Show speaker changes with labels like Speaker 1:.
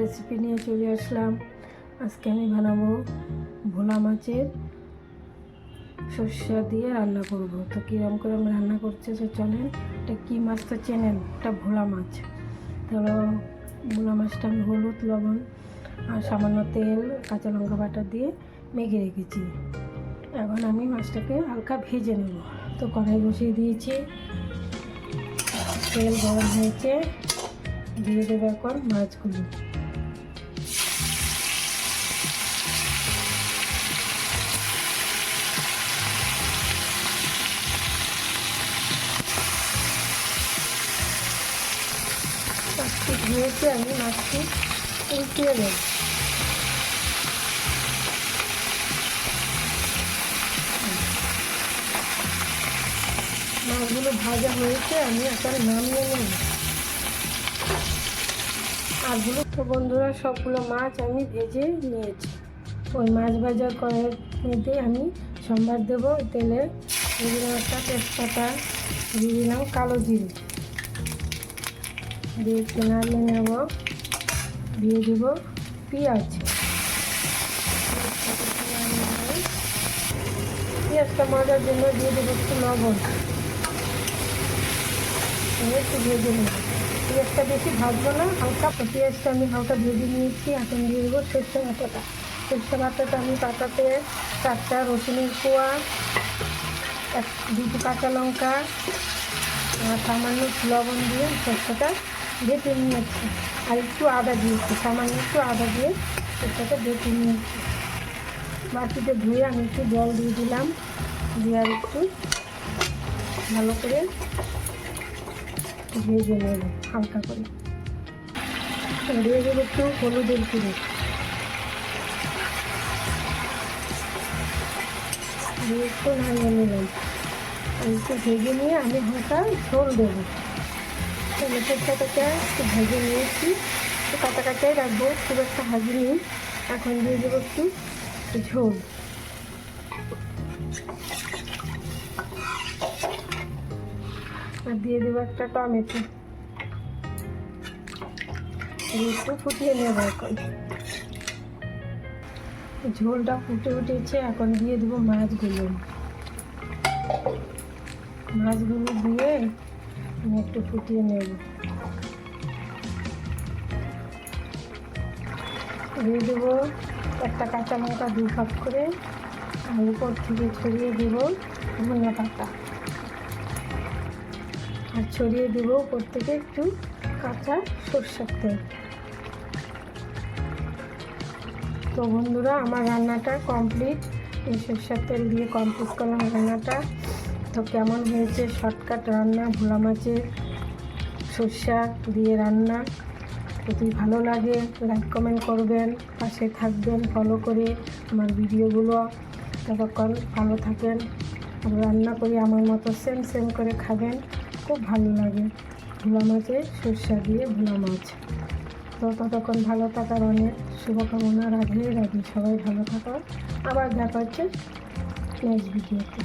Speaker 1: Recipe নিয়ে চলে আসলাম। আজকে আমি বানাবো ভোলা মাছের সর্ষা দিয়ে রান্না করব। তো কীরকম করে আমি রান্না করছে সে চলেন, এটা কী মাছ তো চেনেন? এটা ভোলা মাছ। তাহলে ভোলা মাছটা আমি হলুদ, লবণ আর সামান্য তেল, কাঁচা লঙ্কা বাটা দিয়ে মেখে রেখেছি। এখন আমি মাছটাকে হালকা ভেজে নেব। তো কড়াই বসিয়ে দিয়েছি। তেল গরম হয়েছে। দিয়ে দেবো এখন মাছগুলো। মাছটি আমি মাছটি উল্টিয়ে দেব মাছগুলো ভাজা হয়েছে, আমি এখন নামিয়ে নেব। আরগুলো তো বন্ধুরা, সবগুলো মাছ আমি ভেজে নিয়েছি। ওই মাছ ভাজা মধ্যে আমি সম্বার দেবো, তেলে দিয়ে একটা তেজপাতা, দিয়ে দিলাম কালো জিরে। দিয়ে একটু নাড়িয়ে নেব, দিয়ে দেব পেঁয়াজ। পেঁয়াজটা মজার জন্য দিয়ে দেবো একটু লবণ। একটু ভেজে নেব। পেঁয়াজটা বেশি ভাজবো না, হালকা পেঁয়াজটা আমি হালকা ভেজে নিয়েছি, এখন দিয়ে দেবো সরষে বাটাটা। সরষে বাটাটা আমি পাতাতে চারটা রসুনের কোয়া, এক দুটো কাঁচা লঙ্কা, আর সামান্য লবণ দিয়ে সরষেটা বেটে নিয়েছি। আর একটু আদা দিয়েছি, সামান্য একটু আদা দিয়ে সরষেটা বেটে নিয়েছি। বাটিতে ধুয়ে আমি একটু জল দিয়ে দিলাম, দিয়ে আর একটু ভালো করে ভেজে নেব হালকা করে। দিয়ে দেবো একটু হলুদের গুঁড়ো একটু নাড়িয়ে নিলাম একটু ভেজে নিয়ে আমি হালকা ঝোল দেবো টমেটোর সাথে একটু ভেজে নিয়েছি একটু কাটা কাটাই রাখব খুব একটা ভাজিনি এখন দিয়ে দেবো একটু ঝোল আর দিয়ে দেবো একটা টমেটো। একটু ফুটিয়ে নেব এখন। ঝোলটা ফুটে উঠেছে, এখন দিয়ে দেবো মাছগুলো। মাছগুলো দিয়ে একটু ফুটিয়ে নেব। দিয়ে দেবো একটা কাঁচা লঙ্কা দু ভাগ করে, আর উপর থেকে ছড়িয়ে দেবো ধনিয়া পাতা আর ছড়িয়ে দেবো উপর থেকে একটু কাঁচা সর্ষের তেল। তো বন্ধুরা, আমার রান্নাটা কমপ্লিট এই সর্ষের তেল দিয়ে কমপ্লিট করলাম রান্নাটা। তো কেমন হয়েছে? শর্টকাট রান্না, ভোলা মাছের সর্ষা দিয়ে রান্না। যদি ভালো লাগে লাইক কমেন্ট করবেন, পাশে থাকবেন ফলো করে আমার ভিডিওগুলো ততক্ষণ ভালো থাকেন। আর রান্না করি আমার মতো সেম সেম করে খাবেন। খুব ভালো লাগে। ভোলা মাছের সর্ষা দিয়ে ভোলা মাছ। তো ততক্ষণ ভালো থাকার অনেক শুভকামনা, রাধে রাধে, সবাই ভালো থাকার আবার দেখা হচ্ছে নেক্সট ভিডিওতে